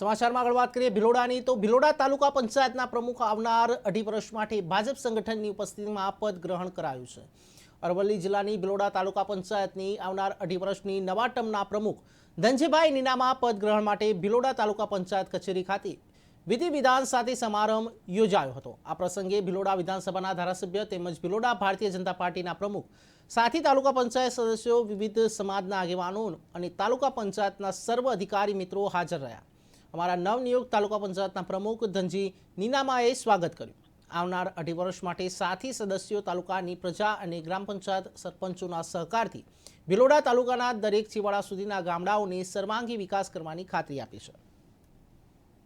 સમાચારમાં આગળ વાત કરીએ ભિલોડાની, તો ભિલોડા તાલુકા પંચાયતના પ્રમુખ આવનાર અઢી વર્ષ માટે ભાજપ સંગઠનની ઉપસ્થિતિમાં પદ ગ્રહણ કરાયું છે. અરવલ્લી જિલ્લાની ભિલોડા તાલુકા પંચાયતની આવનાર અઢી વર્ષની નવા ટર્મના પ્રમુખ ધનજીભાઈ નીનામાં પદ ગ્રહણ માટે ભિલોડા તાલુકા પંચાયત કચેરી ખાતે વિધિ વિધાન સાથે સમારંભ યોજાયો હતો. આ પ્રસંગે ભિલોડા વિધાનસભાના ધારાસભ્ય તેમજ ભિલોડા ભારતીય જનતા પાર્ટીના પ્રમુખ, સાથી તાલુકા પંચાયત સદસ્યો, વિવિધ સમાજના આગેવાનો અને તાલુકા પંચાયતના સર્વ અધિકારી મિત્રો હાજર રહ્યા. અમારા નવનિયુક્ત તાલુકા પંચાયતના પ્રમુખ ધનજી નીનામાએ સ્વાગત કર્યું. આવનાર અઢી વર્ષ માટે સાથી સદસ્યો તાલુકાની પ્રજા અને ગ્રામ પંચાયત સરપંચોના સહકારથી ભિલોડા તાલુકાના દરેક છેવાડા સુધીના ગામડાઓને સર્વાંગી વિકાસ કરવાની ખાતરી આપી છે.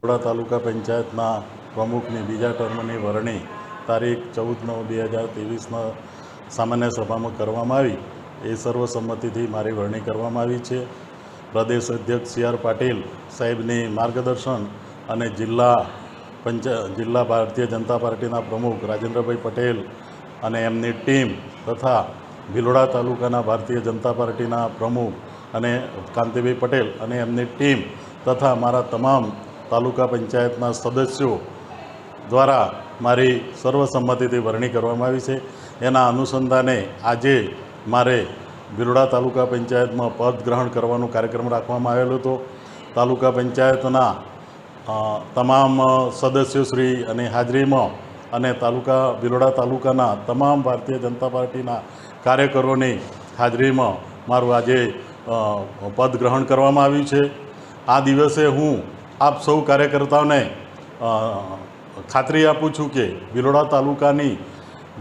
ભિલોડા તાલુકા પંચાયતના પ્રમુખની બીજા ટર્મની વરણી તારીખ ચૌદ નવ બે હજાર ત્રેવીસમાં સામાન્ય સભામાં કરવામાં આવી. એ સર્વસંમતિથી મારી વરણી કરવામાં આવી છે. પ્રદેશ અધ્યક્ષ સી આર પાટીલ સાહેબની માર્ગદર્શન અને જિલ્લા પંચ, જિલ્લા ભારતીય જનતા પાર્ટીના પ્રમુખ રાજેન્દ્રભાઈ પટેલ અને એમની ટીમ તથા ભિલોડા તાલુકાના ભારતીય જનતા પાર્ટીના પ્રમુખ અને કાંતિભાઈ પટેલ અને એમની ટીમ તથા મારા તમામ તાલુકા પંચાયતના સદસ્યો દ્વારા મારી સર્વસંમતિથી વરણી કરવામાં આવી છે. એના અનુસંધાને આજે મારે ભિલોડા તાલુકા પંચાયતમાં પદ ગ્રહણ કરવાનો કાર્યક્રમ રાખવામાં આવેલો હતો. તાલુકા પંચાયતના તમામ સદસ્યોશ્રી અને હાજરીમાં અને તાલુકા ભિલોડા તાલુકાના તમામ ભારતીય જનતા પાર્ટીના કાર્યકરોની હાજરીમાં મારું આજે પદ ગ્રહણ કરવામાં આવ્યું છે. આ દિવસે હું આપ સૌ કાર્યકર્તાઓને ખાતરી આપું છું કે બિલોડા તાલુકાની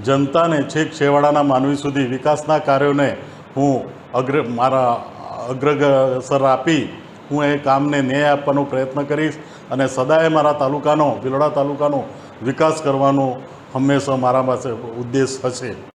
જનતાને છેક છેવાડાના માનવી સુધી વિકાસના કાર્યોને હું અગ્ર, મારા અગ્રસર આપી હું એ કામને ન્યાય આપવાનો પ્રયત્ન કરીશ અને સદાય મારા તાલુકાનો ભીલોડા તાલુકાનો વિકાસ કરવાનો હંમેશા મારા પાસે ઉદ્દેશ હશે.